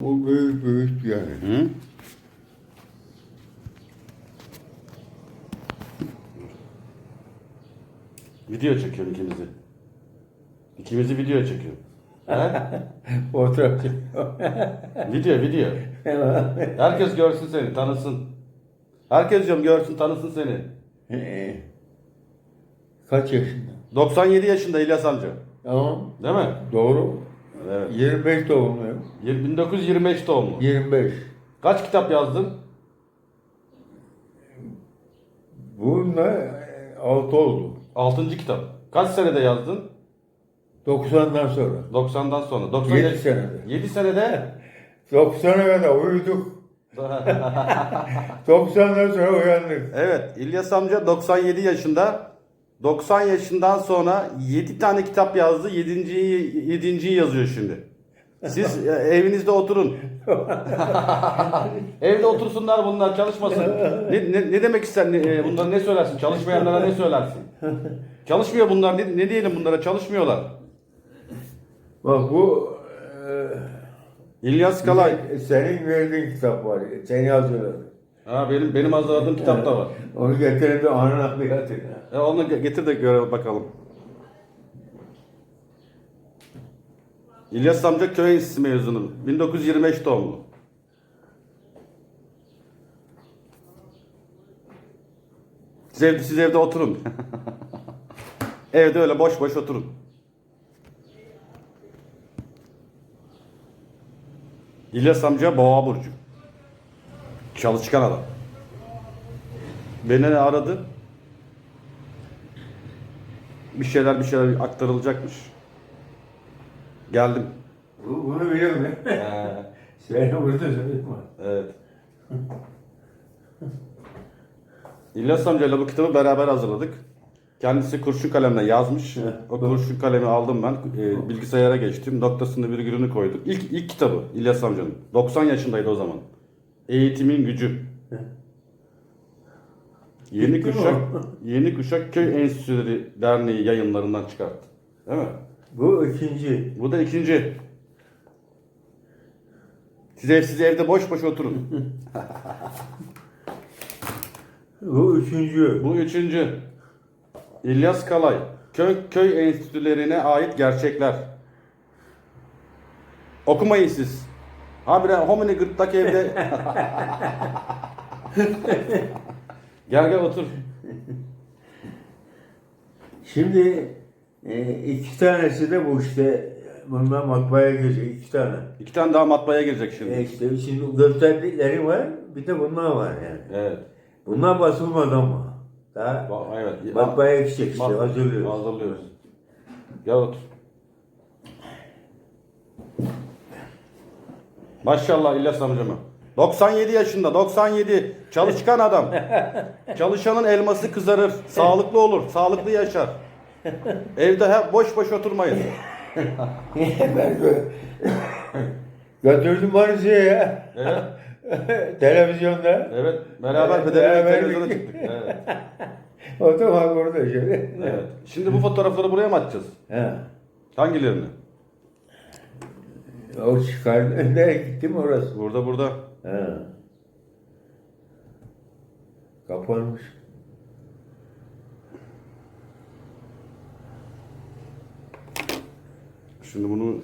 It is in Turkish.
Bu büyük büyük yani. Hı? Video çekiyorum ikimizi. İkimizi video çekiyorum. Fotoğraf video video. Herkes görsün seni, tanısın. Herkes diyorum görsün, tanısın seni. Ee, Kaç yaşında? 97 yaşında İlyas amca. Tamam. Değil mi? Doğru. Evet. 25 doğumluyum. 1925 doğumlu. 25. Kaç kitap yazdın? Bununla 6 oldu. 6. kitap. Kaç senede yazdın? 90'dan sonra. 90'dan sonra. 90 7 senede. 7 senede 90'a kadar uyuduk. 90'dan sonra uyandık. Evet, İlyas amca 97 yaşında. 90 yaşından sonra 7 tane kitap yazdı. 7.yi 7.yi yazıyor şimdi. Siz e, evinizde oturun. Evde otursunlar bunlar çalışmasın. Ne, ne, ne demek ister? Ne, e, bunlara ne söylersin? Çalışmayanlara ne söylersin? Çalışmıyor bunlar. Ne, ne diyelim bunlara? Çalışmıyorlar. Bak bu İlyas Kalay. e, senin verdiğin kitap var. Sen yazıyorsun. Ha benim benim hazırladığım kitap da var. Onu getirin de bir atın. E, onu ge- getir de görelim bakalım. İlyas amca köy enstitüsü mezunu. 1925 doğumlu. Siz evde, siz evde oturun. evde öyle boş boş oturun. İlyas amca boğa burcu. Çalışkan adam. Beni aradı. Bir şeyler bir şeyler aktarılacakmış. Geldim. Bu- Bunu biliyor musun? Seni burada söyleme. Evet. İlyas amcayla bu kitabı beraber hazırladık. Kendisi kurşun kalemle yazmış. O kurşun kalemi aldım ben. e, bilgisayara geçtim. Noktasını virgülünü koyduk. İlk, ilk kitabı İlyas amcanın. 90 yaşındaydı o zaman. Eğitimin gücü. Yeni Bitti mi kuşak, o? Yeni Kuşak Köy Enstitüleri Derneği yayınlarından çıkarttı. Değil mi? Bu ikinci. Bu da ikinci. Siz, ev, siz evde boş boş oturun. Bu üçüncü. Bu üçüncü. İlyas Kalay. Köy, köy enstitülerine ait gerçekler. Okumayın siz. Habire homini gırtlak evde. gel gel otur. Şimdi e, iki tanesi de bu işte bundan matbaaya girecek iki tane. İki tane daha matbaaya girecek E şimdi. işte şimdi gösterdikleri var bir de bunlar var yani. Evet. Bunlar basılmadı ama. Daha Va- Evet. matbaaya gidecek işte Mat- hazırlıyoruz. Hazırlıyoruz. Gel otur. Maşallah İlyas amcama. 97 yaşında, 97. Çalışkan adam. Çalışanın elması kızarır, sağlıklı olur, sağlıklı yaşar. Evde hep boş boş oturmayın. ben gö- götürdüm Manisa'ya ya. Evet, Televizyonda. evet. Beraber bedelli beraber televizyona gittik. çıktık. Evet, Otomak orada şöyle. evet. Şimdi bu fotoğrafları buraya mı atacağız? Ha. Hangilerini? O çıkar. Nereye gittim orası? Burada, burada. Ha. Kapanmış. Şimdi bunu